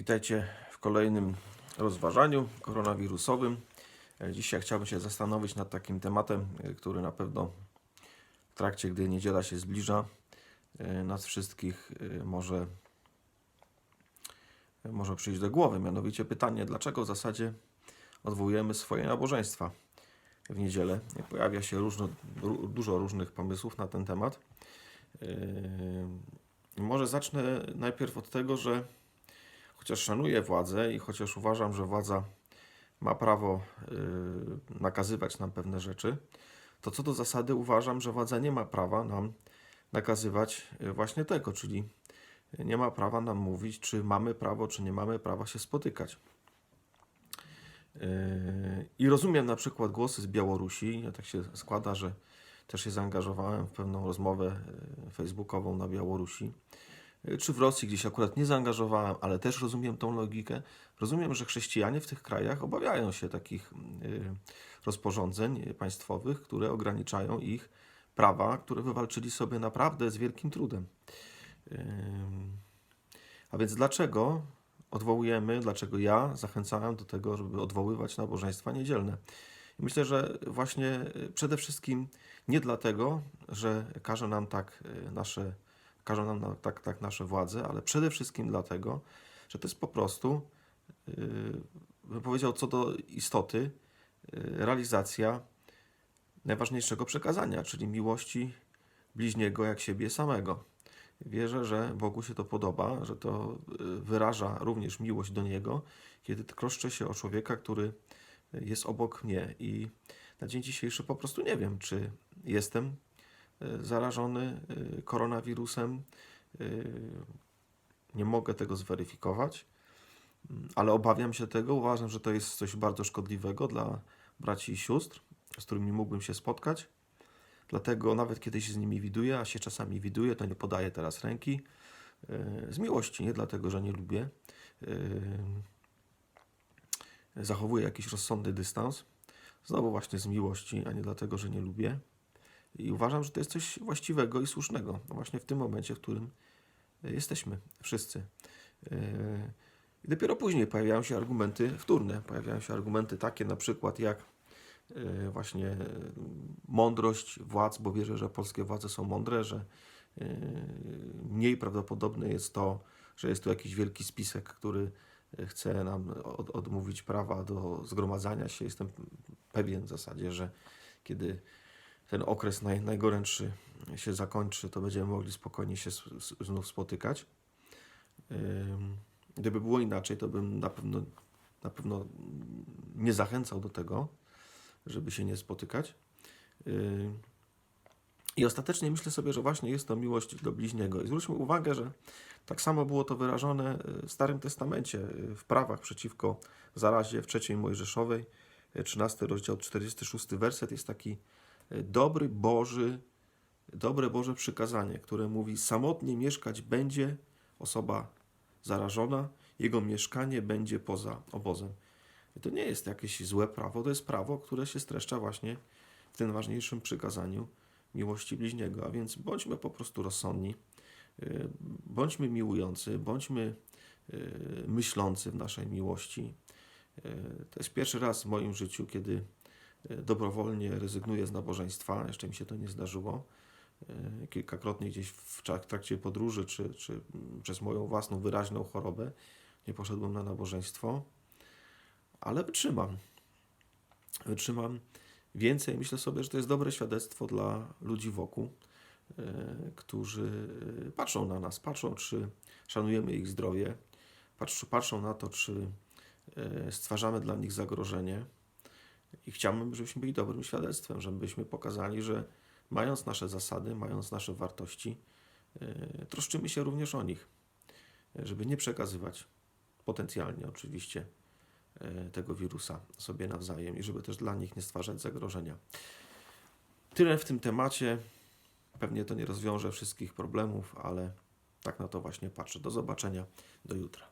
Witajcie w kolejnym rozważaniu koronawirusowym. E, Dzisiaj chciałbym się zastanowić nad takim tematem, e, który na pewno w trakcie, gdy niedziela się zbliża, e, nas wszystkich może, może przyjść do głowy. Mianowicie pytanie, dlaczego w zasadzie odwołujemy swoje nabożeństwa w niedzielę? Pojawia się różno, ró- dużo różnych pomysłów na ten temat. Może zacznę najpierw od tego, że chociaż szanuję władzę i chociaż uważam, że władza ma prawo y, nakazywać nam pewne rzeczy, to co do zasady uważam, że władza nie ma prawa nam nakazywać y, właśnie tego, czyli nie ma prawa nam mówić, czy mamy prawo, czy nie mamy prawa się spotykać. Yy, I rozumiem na przykład głosy z Białorusi. Ja tak się składa, że też się zaangażowałem w pewną rozmowę facebookową na Białorusi czy w Rosji gdzieś akurat nie zaangażowałem, ale też rozumiem tą logikę. Rozumiem, że chrześcijanie w tych krajach obawiają się takich y, rozporządzeń państwowych, które ograniczają ich prawa, które wywalczyli sobie naprawdę z wielkim trudem. A więc dlaczego odwołujemy, dlaczego ja zachęcałem do tego, żeby odwoływać nabożeństwa niedzielne? Myślę, że właśnie y, przede wszystkim nie dlatego, że każe nam tak y, nasze każą nam na, tak, tak nasze władze, ale przede wszystkim dlatego, że to jest po prostu, yy, bym powiedział, co do istoty, yy, realizacja najważniejszego przekazania, czyli miłości bliźniego jak siebie samego. Wierzę, że Bogu się to podoba, że to yy, wyraża również miłość do Niego, kiedy troszczę się o człowieka, który jest obok mnie. I na dzień dzisiejszy po prostu nie wiem, czy jestem zarażony y, koronawirusem. Y, Nie mogę tego zweryfikować, Mm, ale obawiam się tego. Uważam, że to jest coś bardzo szkodliwego dla braci i sióstr, z którymi mógłbym się spotkać. Dlatego nawet kiedy się z nimi widuję, a się czasami widuję, to nie podaję teraz ręki. y, Z miłości, nie dlatego, że nie lubię. Y, Zachowuję jakiś rozsądny dystans. Znowu właśnie z miłości, a nie dlatego, że nie lubię. I uważam, że to jest coś właściwego i słusznego, właśnie w tym momencie, w którym y, jesteśmy wszyscy. Yy, I dopiero później pojawiają się argumenty wtórne. Pojawiają się argumenty takie na przykład jak yy, właśnie mądrość władz, bo wierzę, że polskie władze są mądre, że mniej prawdopodobne jest to, że jest tu jakiś wielki spisek, który chce nam od, odmówić prawa do zgromadzania się. Jestem pewien w zasadzie, że kiedy ten okres naj, najgorętszy się zakończy, to będziemy mogli spokojnie się znów spotykać. Gdyby było inaczej, to bym na pewno, na pewno nie zachęcał do tego, żeby się nie spotykać. I ostatecznie myślę sobie, że właśnie jest to miłość do bliźniego. I zwróćmy uwagę, że tak samo było to wyrażone y, w Starym Testamencie, y, w prawach przeciwko zarazie w trzeciej Mojżeszowej, y, 13 rozdział, 46 werset jest taki y, dobry Boży, dobre Boże przykazanie, które mówi: Samotnie mieszkać będzie osoba zarażona, jego mieszkanie będzie poza obozem. I to nie jest jakieś złe prawo, to jest prawo, które się streszcza właśnie w tym ważniejszym przykazaniu miłości bliźniego. A więc bądźmy po prostu rozsądni, y, bądźmy miłujący, bądźmy y, myślący w naszej miłości. Y, To jest pierwszy raz w moim życiu, kiedy dobrowolnie rezygnuję z nabożeństwa. Jeszcze mi się to nie zdarzyło. Y, Kilkakrotnie gdzieś w trak- trakcie podróży, czy, czy przez moją własną wyraźną chorobę nie poszedłem na nabożeństwo, ale wytrzymam. Wytrzymam więcej. Myślę sobie, że to jest dobre świadectwo dla ludzi wokół, y, którzy y, patrzą na nas, patrzą, czy szanujemy ich zdrowie, patrzą, na to, czy stwarzamy dla nich zagrożenie. I chciałbym, żebyśmy byli dobrym świadectwem, żebyśmy pokazali, że mając nasze zasady, mając nasze wartości, y, troszczymy się również o nich, żeby nie przekazywać potencjalnie oczywiście y, tego wirusa sobie nawzajem i żeby też dla nich nie stwarzać zagrożenia. Tyle w tym temacie. Pewnie to nie rozwiąże wszystkich problemów, ale tak na to właśnie patrzę. Do zobaczenia, do jutra.